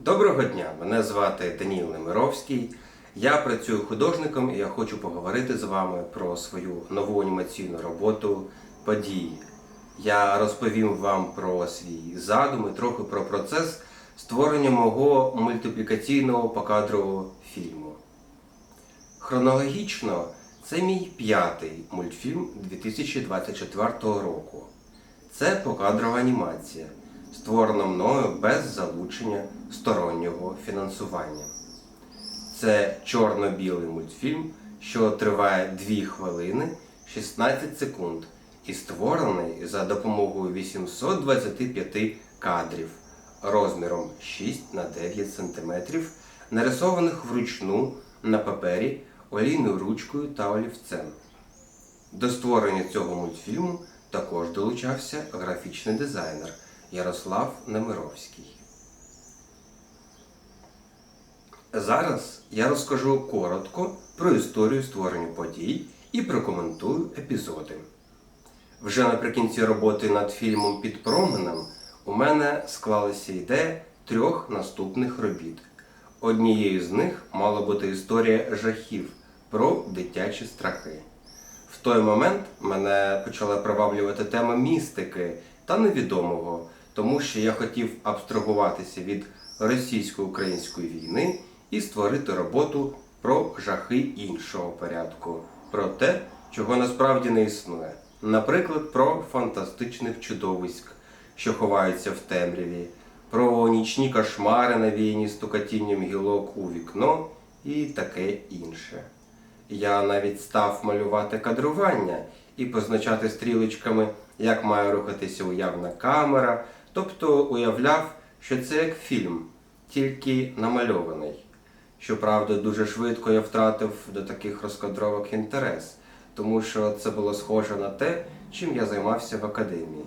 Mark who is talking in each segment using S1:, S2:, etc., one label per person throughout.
S1: Доброго дня! Мене звати Даніл Немировський. Я працюю художником і я хочу поговорити з вами про свою нову анімаційну роботу події. Я розповім вам про свій задум і трохи про процес створення мого мультиплікаційного покадрового фільму. Хронологічно це мій п'ятий мультфільм 2024 року. Це покадрова анімація, створена мною без залучення стороннього фінансування. Це чорно-білий мультфільм, що триває 2 хвилини 16 секунд і створений за допомогою 825 кадрів розміром 6 на 9 см, нарисованих вручну на папері олійною ручкою та олівцем. До створення цього мультфільму також долучався графічний дизайнер Ярослав Немировський. Зараз я розкажу коротко про історію створення подій і прокоментую епізоди. Вже наприкінці роботи над фільмом Під променем у мене склалася ідея трьох наступних робіт. Однією з них мала бути історія жахів про дитячі страхи. В той момент мене почала приваблювати тема містики та невідомого, тому що я хотів абстрагуватися від російсько-української війни і створити роботу про жахи іншого порядку, про те, чого насправді не існує. Наприклад, про фантастичних чудовиськ, що ховаються в темряві, про нічні кошмари, навіяні стукатінням гілок у вікно і таке інше. Я навіть став малювати кадрування і позначати стрілочками, як має рухатися уявна камера, тобто уявляв, що це як фільм, тільки намальований. Щоправда, дуже швидко я втратив до таких розкадровок інтерес, тому що це було схоже на те, чим я займався в академії.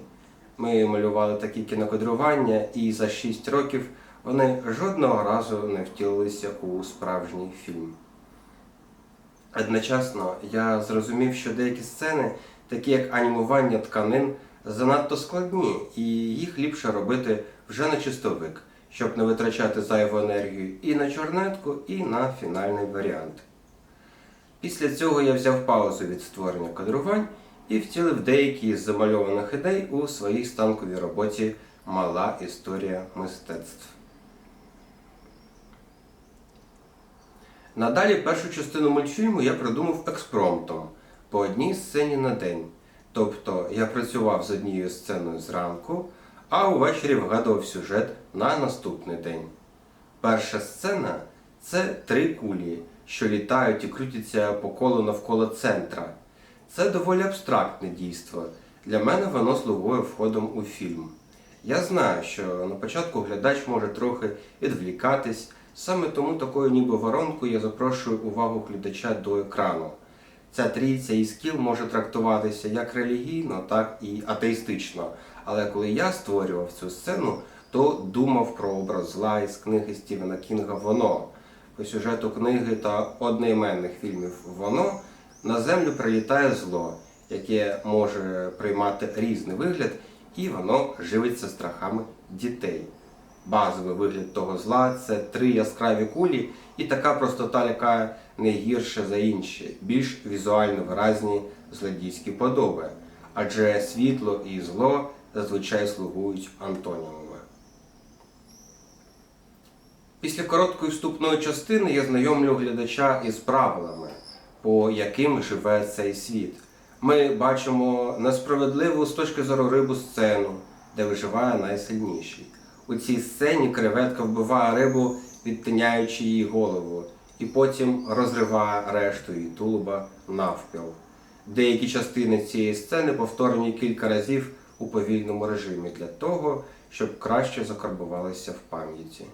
S1: Ми малювали такі кінокадрування, і за 6 років вони жодного разу не втілилися у справжній фільм. Одночасно я зрозумів, що деякі сцени, такі як анімування тканин, занадто складні, і їх ліпше робити вже на чистовик, щоб не витрачати зайву енергію і на чорнетку, і на фінальний варіант. Після цього я взяв паузу від створення кадрувань і втілив деякі з замальованих ідей у своїй станковій роботі Мала історія мистецтв. Надалі першу частину мультфільму я придумав експромтом по одній сцені на день. Тобто я працював з однією сценою зранку, а увечері вгадував сюжет на наступний день. Перша сцена це три кулі, що літають і крутяться по колу навколо центра. Це доволі абстрактне дійство. Для мене воно слугує входом у фільм. Я знаю, що на початку глядач може трохи відвлікатись, саме тому такою ніби воронкою я запрошую увагу глядача до екрану. Ця трійця і скіл може трактуватися як релігійно, так і атеїстично. Але коли я створював цю сцену, то думав про образ зла із книги Стівена Кінга Воно. По сюжету книги та одноіменних фільмів Воно на землю прилітає зло, яке може приймати різний вигляд, і воно живиться страхами дітей. Базовий вигляд того зла це три яскраві кулі, і така простота лякає не гірше за інші, більш візуально виразні злодійські подоби, адже світло і зло зазвичай слугують антонімами. Після короткої вступної частини я знайомлю глядача із правилами, по яким живе цей світ. Ми бачимо несправедливу з точки зору рибу сцену, де виживає найсильніший. У цій сцені креветка вбиває рибу, відтиняючи її голову, і потім розриває решту її тулуба навпіл. Деякі частини цієї сцени повторені кілька разів у повільному режимі для того, щоб краще закарбувалися в пам'яті.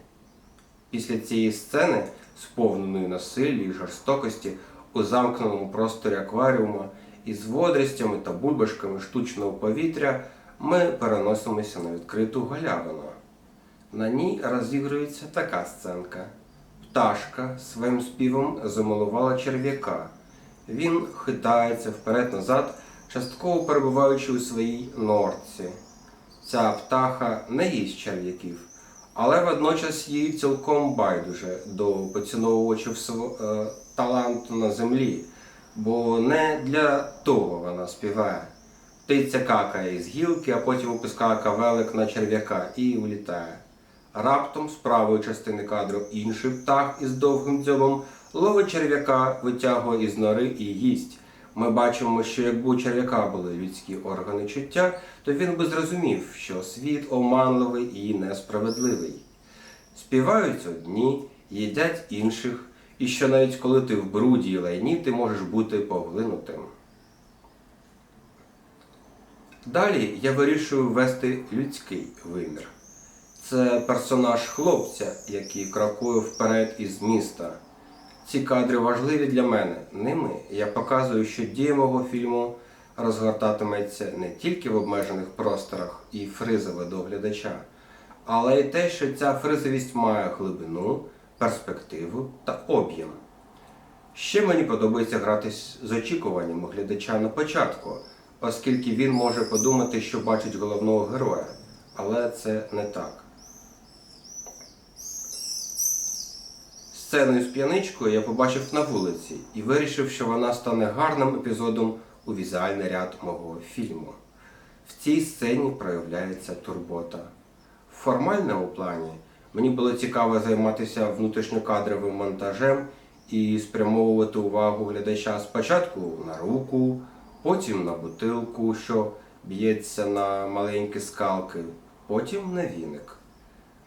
S1: Після цієї сцени, сповненої насиллі і жорстокості у замкненому просторі акваріума із водоростями та бульбашками штучного повітря, ми переносимося на відкриту галявину. На ній розігрується така сценка. Пташка своїм співом замалувала черв'яка. Він хитається вперед-назад, частково перебуваючи у своїй норці. Ця птаха не їсть черв'яків, але водночас їй цілком байдуже до поціновувачів е, таланту на землі, бо не для того вона співає. Птиця какає із гілки, а потім опускає кавелик на черв'яка і улітає. Раптом з правої частини кадру інший птах із довгим дзьобом ловить черв'яка, витягує із нори і їсть. Ми бачимо, що якби у черв'яка були людські органи чуття, то він би зрозумів, що світ оманливий і несправедливий. Співають одні, їдять інших, і що навіть коли ти в бруді і лайні, ти можеш бути поглинутим. Далі я вирішую ввести людський вимір. Це персонаж хлопця, який крокує вперед із міста. Ці кадри важливі для мене. Ними я показую, що дія мого фільму розгортатиметься не тільки в обмежених просторах і фризове до глядача, але й те, що ця фризовість має глибину, перспективу та об'єм. Ще мені подобається гратись з очікуванням глядача на початку, оскільки він може подумати, що бачить головного героя. Але це не так. Сцену з п'яничкою я побачив на вулиці і вирішив, що вона стане гарним епізодом у візуальний ряд мого фільму. В цій сцені проявляється турбота. В формальному плані мені було цікаво займатися внутрішньокадровим монтажем і спрямовувати увагу глядача спочатку на руку, потім на бутилку, що б'ється на маленькі скалки, потім на віник.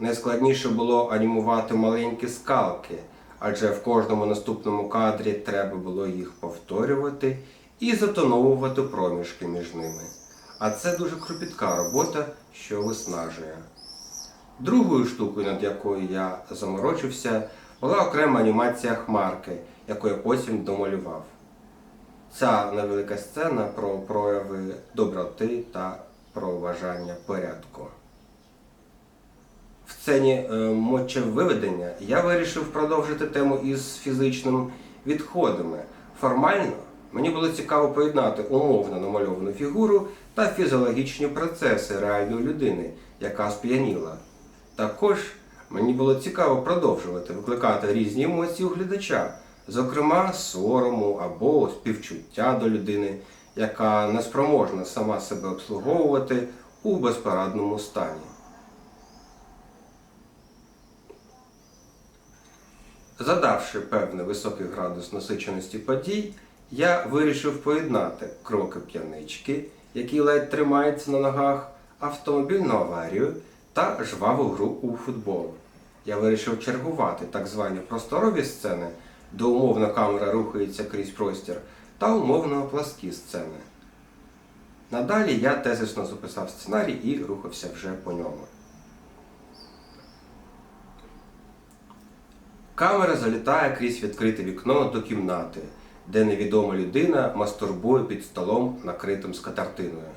S1: Найскладніше було анімувати маленькі скалки, адже в кожному наступному кадрі треба було їх повторювати і затоновувати проміжки між ними. А це дуже кропітка робота, що виснажує. Другою штукою, над якою я заморочився, була окрема анімація хмарки, яку я потім домалював. Ця невелика сцена про прояви доброти та про бажання порядку. Сцені е, мочевиведення я вирішив продовжити тему із фізичними відходами. Формально мені було цікаво поєднати умовно намальовану фігуру та фізіологічні процеси реальної людини, яка сп'яніла. Також мені було цікаво продовжувати викликати різні емоції у глядача, зокрема сорому або співчуття до людини, яка не спроможна сама себе обслуговувати у безпорадному стані. Задавши певний високий градус насиченості подій, я вирішив поєднати кроки п'янички, який ледь тримається на ногах, автомобільну аварію та жваву гру у футбол. Я вирішив чергувати так звані просторові сцени, де умовно камера рухається крізь простір, та умовно пласкі сцени. Надалі я тезисно записав сценарій і рухався вже по ньому. Камера залітає крізь відкрите вікно до кімнати, де невідома людина мастурбує під столом, накритим скатертиною.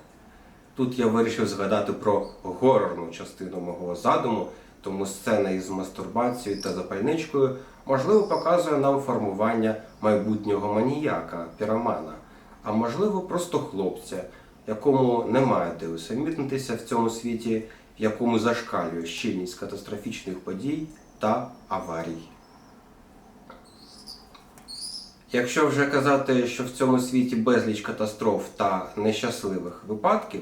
S1: Тут я вирішив згадати про горорну частину мого задуму, тому сцена із мастурбацією та запальничкою можливо показує нам формування майбутнього маніяка, піромана, а можливо просто хлопця, якому немає де усамітнитися в цьому світі, в якому зашкалює щільність катастрофічних подій та аварій. Якщо вже казати, що в цьому світі безліч катастроф та нещасливих випадків,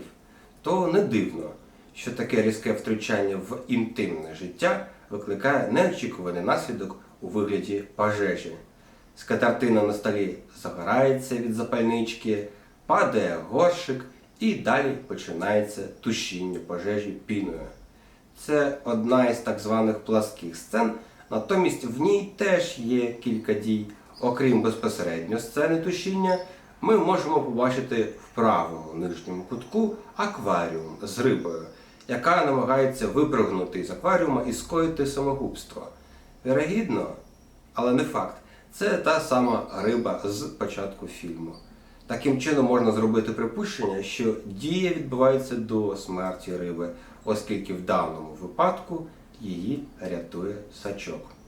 S1: то не дивно, що таке різке втручання в інтимне життя викликає неочікуваний наслідок у вигляді пожежі. Скатертина на столі загорається від запальнички, падає горшик і далі починається тушіння пожежі піною. Це одна із так званих пласких сцен, натомість в ній теж є кілька дій. Окрім безпосередньо сцени тушіння, ми можемо побачити в правому нижньому кутку акваріум з рибою, яка намагається випрыгнути з акваріума і скоїти самогубство. Вірогідно, але не факт, це та сама риба з початку фільму. Таким чином можна зробити припущення, що дія відбувається до смерті риби, оскільки в даному випадку її рятує сачок.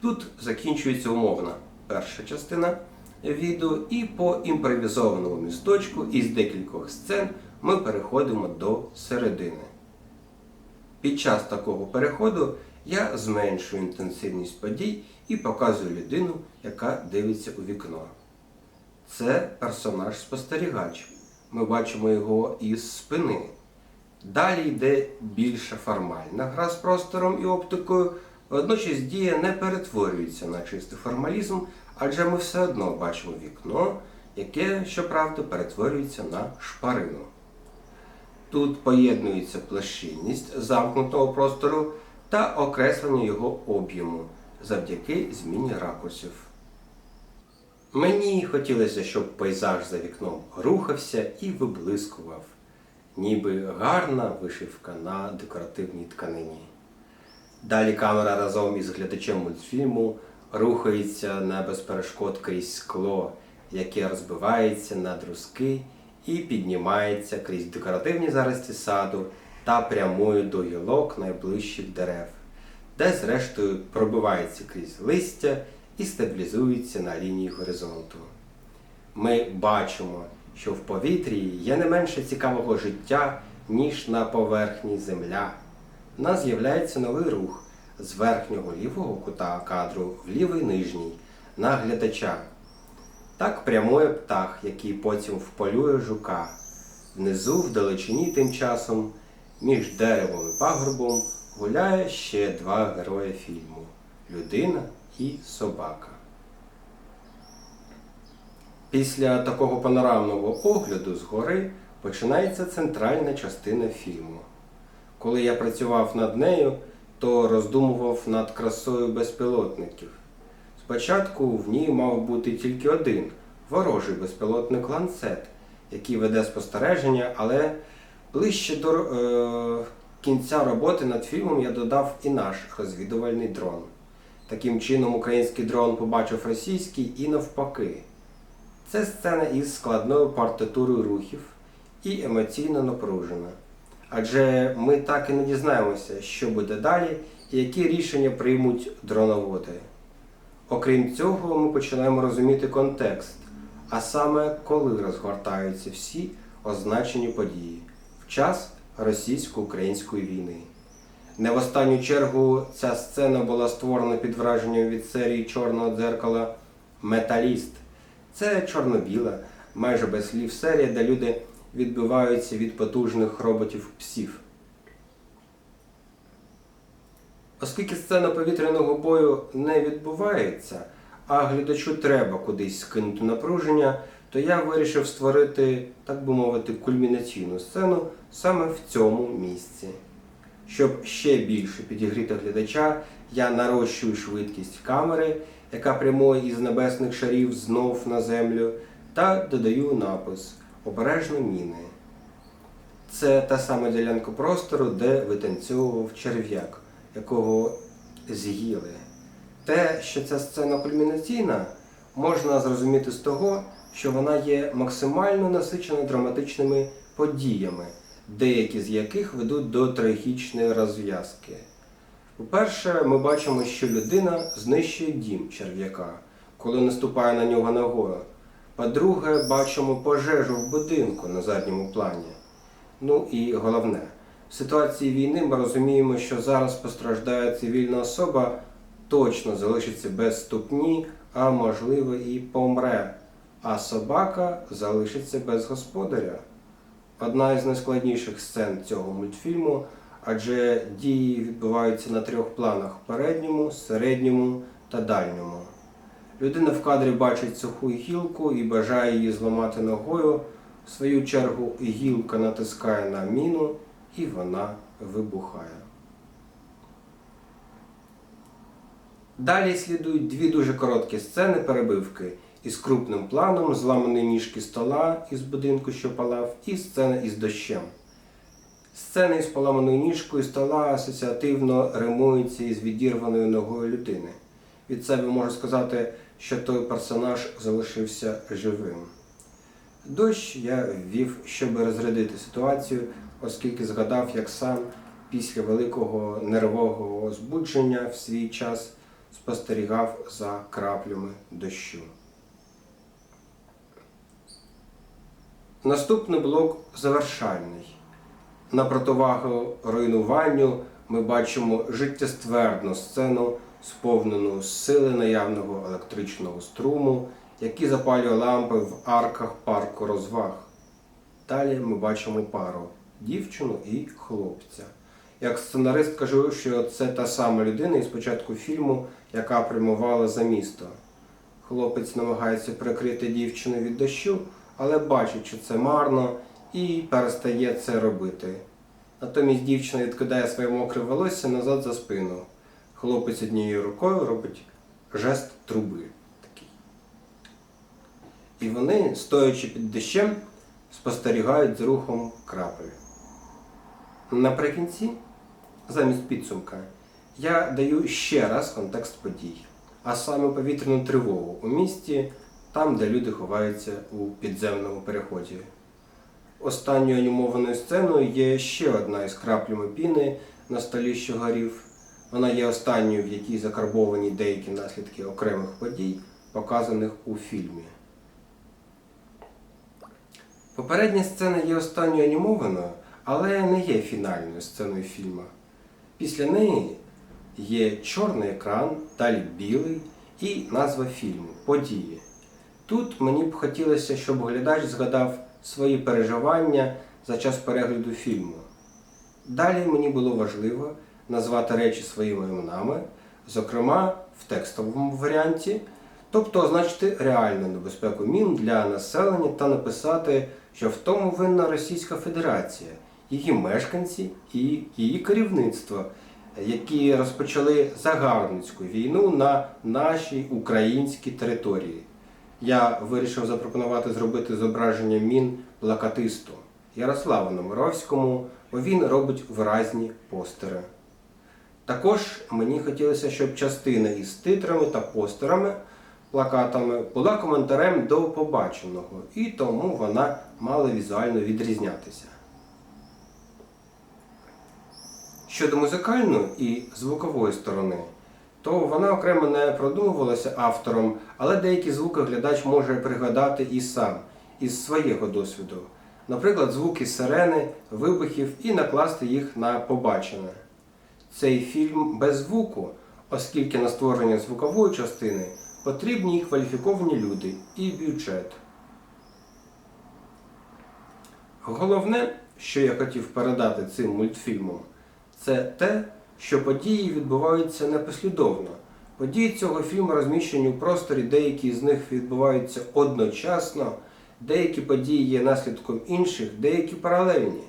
S1: Тут закінчується умовна перша частина відео, і по імпровізованому місточку із декількох сцен ми переходимо до середини. Під час такого переходу я зменшую інтенсивність подій і показую людину, яка дивиться у вікно. Це персонаж-спостерігач. Ми бачимо його із спини. Далі йде більша формальна гра з простором і оптикою, водночас дія не перетворюється на чистий формалізм, адже ми все одно бачимо вікно, яке, щоправда, перетворюється на шпарину. Тут поєднується площинність замкнутого простору та окреслення його об'єму завдяки зміні ракурсів. Мені хотілося, щоб пейзаж за вікном рухався і виблискував, ніби гарна вишивка на декоративній тканині. Далі камера разом із глядачем мультфільму рухається не без перешкод крізь скло, яке розбивається на друзки і піднімається крізь декоративні зарості саду та прямує до гілок найближчих дерев, де зрештою пробивається крізь листя і стабілізується на лінії горизонту. Ми бачимо, що в повітрі є не менше цікавого життя, ніж на поверхні земля. Нас з'являється новий рух з верхнього лівого кута кадру в лівий нижній на глядача. Так прямує птах, який потім вполює жука. Внизу, в далечині тим часом, між деревом і пагорбом гуляє ще два герої фільму людина і собака. Після такого панорамного огляду згори починається центральна частина фільму. Коли я працював над нею, то роздумував над красою безпілотників. Спочатку в ній мав бути тільки один ворожий безпілотник ланцет, який веде спостереження, але ближче до е, кінця роботи над фільмом я додав і наш розвідувальний дрон. Таким чином, український дрон побачив російський і навпаки. Це сцена із складною партитурою рухів і емоційно напружена. Адже ми так і не дізнаємося, що буде далі і які рішення приймуть дроноводи. Окрім цього, ми починаємо розуміти контекст, а саме коли розгортаються всі означені події в час російсько-української війни. Не в останню чергу ця сцена була створена під враженням від серії Чорного дзеркала Металіст. Це чорно-біла, майже без слів серія, де люди відбиваються від потужних роботів псів. Оскільки сцена повітряного бою не відбувається, а глядачу треба кудись скинути напруження, то я вирішив створити, так би мовити, кульмінаційну сцену саме в цьому місці. Щоб ще більше підігріти глядача, я нарощую швидкість камери, яка прямує із небесних шарів знов на землю, та додаю напис Обережно міни. Це та сама ділянка простору, де витанцьовував черв'як, якого з'їли. Те, що ця сцена кульмінаційна, можна зрозуміти з того, що вона є максимально насичена драматичними подіями, деякі з яких ведуть до трагічної розв'язки. По-перше, ми бачимо, що людина знищує дім черв'яка, коли наступає на нього ногою. По-друге, бачимо пожежу в будинку на задньому плані. Ну і головне, в ситуації війни ми розуміємо, що зараз постраждає цивільна особа, точно залишиться без ступні, а можливо і помре. А собака залишиться без господаря. Одна із найскладніших сцен цього мультфільму, адже дії відбуваються на трьох планах передньому, середньому та дальньому. Людина в кадрі бачить суху гілку і бажає її зламати ногою. В свою чергу гілка натискає на міну і вона вибухає. Далі слідують дві дуже короткі сцени перебивки із крупним планом зламаної ніжки стола із будинку, що палав, і сцена із дощем. Сцена із поламаною ніжкою стола асоціативно римується із відірваною ногою людини. Від себе можу сказати, що той персонаж залишився живим. Дощ я ввів, щоб розрядити ситуацію, оскільки згадав, як сам після великого нервового збудження в свій час спостерігав за краплями дощу. Наступний блок завершальний. На противагу руйнуванню ми бачимо життєствердну сцену, сповнену сили наявного електричного струму, який запалює лампи в арках парку розваг. Далі ми бачимо пару дівчину і хлопця. Як сценарист кажу, що це та сама людина із початку фільму, яка прямувала за місто. Хлопець намагається прикрити дівчину від дощу, але бачить, що це марно, і перестає це робити. Натомість дівчина відкидає своє мокре волосся назад за спину. Хлопець однією рукою робить жест труби. Такий. І вони, стоячи під дощем, спостерігають за рухом крапель. Наприкінці, замість підсумка, я даю ще раз контекст подій, а саме повітряну тривогу у місті, там, де люди ховаються у підземному переході. Останньою анімованою сценою є ще одна із краплями піни на столі, що горів. Вона є останньою, в якій закарбовані деякі наслідки окремих подій, показаних у фільмі. Попередня сцена є останньою анімованою, але не є фінальною сценою фільму. Після неї є чорний екран, далі білий і назва фільму Події. Тут мені б хотілося, щоб глядач згадав свої переживання за час перегляду фільму. Далі мені було важливо назвати речі своїми іменами, зокрема в текстовому варіанті, тобто означити реальну небезпеку мін для населення та написати, що в тому винна Російська Федерація, її мешканці і її керівництво, які розпочали загарбницьку війну на нашій українській території. Я вирішив запропонувати зробити зображення мін плакатисту Ярославу Номеровському, бо він робить виразні постери. Також мені хотілося, щоб частина із титрами та постерами, плакатами була коментарем до побаченого, і тому вона мала візуально відрізнятися. Щодо музикальної і звукової сторони, то вона окремо не продумувалася автором, але деякі звуки глядач може пригадати і сам із свого досвіду. Наприклад, звуки сирени, вибухів і накласти їх на побачене. Цей фільм без звуку, оскільки на створення звукової частини потрібні кваліфіковані люди і бюджет. Головне, що я хотів передати цим мультфільмом, це те, що події відбуваються непослідовно. Події цього фільму розміщені у просторі, деякі з них відбуваються одночасно, деякі події є наслідком інших, деякі паралельні.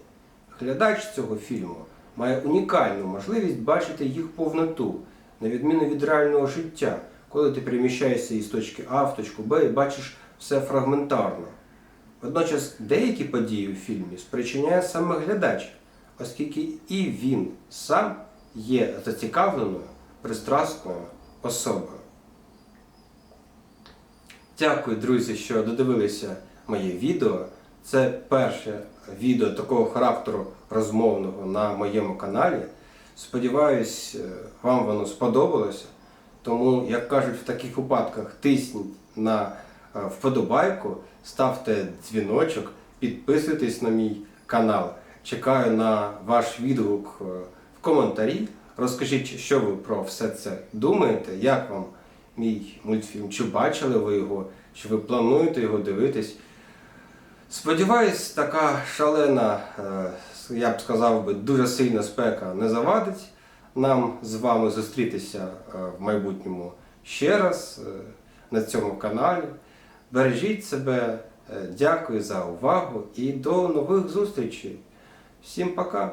S1: Глядач цього фільму має унікальну можливість бачити їх повноту, на відміну від реального життя, коли ти переміщаєшся із точки А в точку Б і бачиш все фрагментарно. Водночас деякі події у фільмі спричиняє саме глядач, оскільки і він сам є зацікавленою, пристрасною особою. Дякую, друзі, що додивилися моє відео. Це перше відео такого характеру розмовного на моєму каналі. Сподіваюсь, е, вам воно сподобалося. Тому, як кажуть в таких випадках, тисніть на е, вподобайку, ставте дзвіночок, підписуйтесь на мій канал. Чекаю на ваш відгук е, в коментарі. Розкажіть, що ви про все це думаєте, як вам мій мультфільм, чи бачили ви його, чи ви плануєте його дивитись. Сподіваюсь, така шалена, е, я б сказав би, дуже сильна спека не завадить нам з вами зустрітися е, в майбутньому ще раз е, на цьому каналі. Бережіть себе, дякую за увагу і до нових зустрічей. Всім пока!